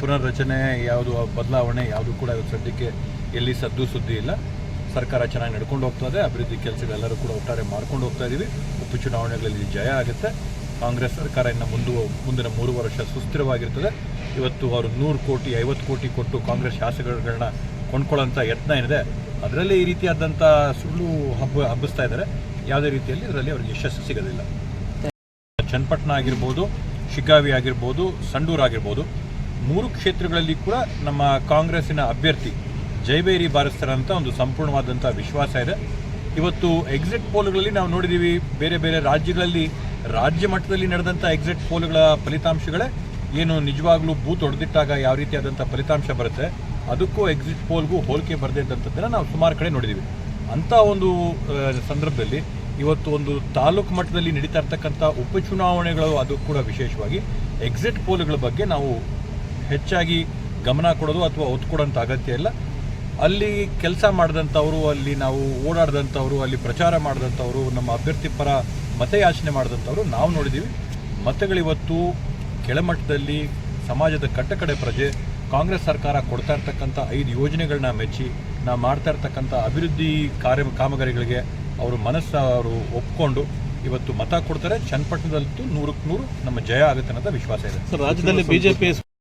ಪುನರ್ರಚನೆ, ಯಾವುದು ಬದಲಾವಣೆ, ಯಾವುದು ಕೂಡ ಸದ್ಯಕ್ಕೆ ಎಲ್ಲಿ ಸದ್ದು ಸುದ್ದಿ ಇಲ್ಲ. ಸರ್ಕಾರ ಚೆನ್ನಾಗಿ ನಡ್ಕೊಂಡು ಹೋಗ್ತದೆ ಅಭಿವೃದ್ಧಿ ಕೆಲಸಗಳೆಲ್ಲರೂ ಕೂಡ ಒಟ್ಟಾರೆ ಮಾಡ್ಕೊಂಡು ಹೋಗ್ತಾ ಇದ್ದೀವಿ ಉಪಚುನಾವಣೆಗಳಲ್ಲಿ ಜಯ ಆಗುತ್ತೆ. ಕಾಂಗ್ರೆಸ್ ಸರ್ಕಾರ ಇನ್ನು ಮುಂದು, ಮುಂದಿನ ಮೂರು ವರ್ಷ ಸುಸ್ಥಿರವಾಗಿರ್ತದೆ. ಇವತ್ತು ಅವರು ನೂರು ಕೋಟಿ, ಐವತ್ತು ಕೋಟಿ ಕೊಟ್ಟು ಕಾಂಗ್ರೆಸ್ ಶಾಸಕರುಗಳನ್ನ ಕೊಂಡ್ಕೊಳ್ಳೋಂಥ ಯತ್ನ ಏನಿದೆ ಅದರಲ್ಲಿ ಈ ರೀತಿಯಾದಂಥ ಸುಳ್ಳು ಹಬ್ಬ, ಹಬ್ಬಿಸ್ತಾ ಇದ್ದಾರೆ. ಯಾವುದೇ ರೀತಿಯಲ್ಲಿ ಅದರಲ್ಲಿ ಅವ್ರಿಗೆ ಯಶಸ್ಸು ಸಿಗೋದಿಲ್ಲ. ಚನ್ನಪಟ್ಟಣ ಆಗಿರ್ಬೋದು, ಶಿಗ್ಗಾವಿ ಆಗಿರ್ಬೋದು, ಸಂಡೂರು ಆಗಿರ್ಬೋದು ಮೂರು ಕ್ಷೇತ್ರಗಳಲ್ಲಿ ಕೂಡ ನಮ್ಮ ಕಾಂಗ್ರೆಸ್ಸಿನ ಅಭ್ಯರ್ಥಿ ಜೈಬೇರಿ ಬಾರಿಸ್ತಾರೆ ಅಂತ ಒಂದು ಸಂಪೂರ್ಣವಾದಂಥ ವಿಶ್ವಾಸ ಇದೆ. ಇವತ್ತು ಎಕ್ಸಿಟ್ ಪೋಲ್ಗಳಲ್ಲಿ ನಾವು ನೋಡಿದ್ದೀವಿ ಬೇರೆ ಬೇರೆ ರಾಜ್ಯಗಳಲ್ಲಿ, ರಾಜ್ಯ ಮಟ್ಟದಲ್ಲಿ ನಡೆದಂಥ ಎಕ್ಸಿಟ್ ಪೋಲ್ಗಳ ಫಲಿತಾಂಶಗಳೇ ಏನು ನಿಜವಾಗ್ಲೂ ಬೂತ್ ಹೊಡೆದಿಟ್ಟಾಗ ಯಾವ ರೀತಿಯಾದಂಥ ಫಲಿತಾಂಶ ಬರುತ್ತೆ, ಅದಕ್ಕೂ ಎಕ್ಸಿಟ್ ಪೋಲ್ಗೂ ಹೋಲಿಕೆ ಬರದೇ ಇದ್ದಂಥದ್ದನ್ನು ನಾವು ಸುಮಾರು ಕಡೆ ನೋಡಿದ್ದೀವಿ ಅಂಥ ಒಂದು ಸಂದರ್ಭದಲ್ಲಿ ಇವತ್ತು ಒಂದು ತಾಲೂಕು ಮಟ್ಟದಲ್ಲಿ ನಡೀತಾ ಇರ್ತಕ್ಕಂಥ ಉಪಚುನಾವಣೆಗಳು ಅದು ಕೂಡ ವಿಶೇಷವಾಗಿ ಎಕ್ಸಿಟ್ ಪೋಲ್ಗಳ ಬಗ್ಗೆ ನಾವು ಹೆಚ್ಚಾಗಿ ಗಮನ ಕೊಡೋದು ಅಥವಾ ಒತ್ತು ಕೊಡೋಂಥ ಅಗತ್ಯ ಇಲ್ಲ. ಅಲ್ಲಿ ಕೆಲಸ ಮಾಡಿದಂಥವರು ಅಲ್ಲಿ ನಾವು ಓಡಾಡಿದಂಥವ್ರು ಅಲ್ಲಿ ಪ್ರಚಾರ ಮಾಡಿದಂಥವ್ರು ನಮ್ಮ ಅಭ್ಯರ್ಥಿ ಪರ ಮತಯಾಚನೆ ಮಾಡಿದಂಥವ್ರು ನಾವು ನೋಡಿದ್ದೀವಿ. ಮತಗಳಿವತ್ತು ಕೆಳಮಟ್ಟದಲ್ಲಿ ಸಮಾಜದ ಕಟ್ಟಕಡೆ ಪ್ರಜೆ ಕಾಂಗ್ರೆಸ್ ಸರ್ಕಾರ ಕೊಡ್ತಾ ಇರ್ತಕ್ಕಂಥ ಐದು ಯೋಜನೆಗಳನ್ನ ಮೆಚ್ಚಿ ನಾವು ಮಾಡ್ತಾ ಇರ್ತಕ್ಕಂಥ ಅಭಿವೃದ್ಧಿ ಕಾರ್ಯ ಕಾಮಗಾರಿಗಳಿಗೆ ಅವರು ಮನಸ್ಸು ಅವರು ಒಪ್ಕೊಂಡು ಇವತ್ತು ಮತ ಕೊಡ್ತಾರೆ. ಚನ್ನಪಟ್ಟಣದಲ್ಲಂತೂ ನೂರಕ್ಕೆ ನೂರು ನಮ್ಮ ಜಯ ಆಗುತ್ತೆ ಅನ್ನೋದು ವಿಶ್ವಾಸ ಇದೆ. ಸರ್ ರಾಜ್ಯದಲ್ಲಿ ಬಿಜೆಪಿ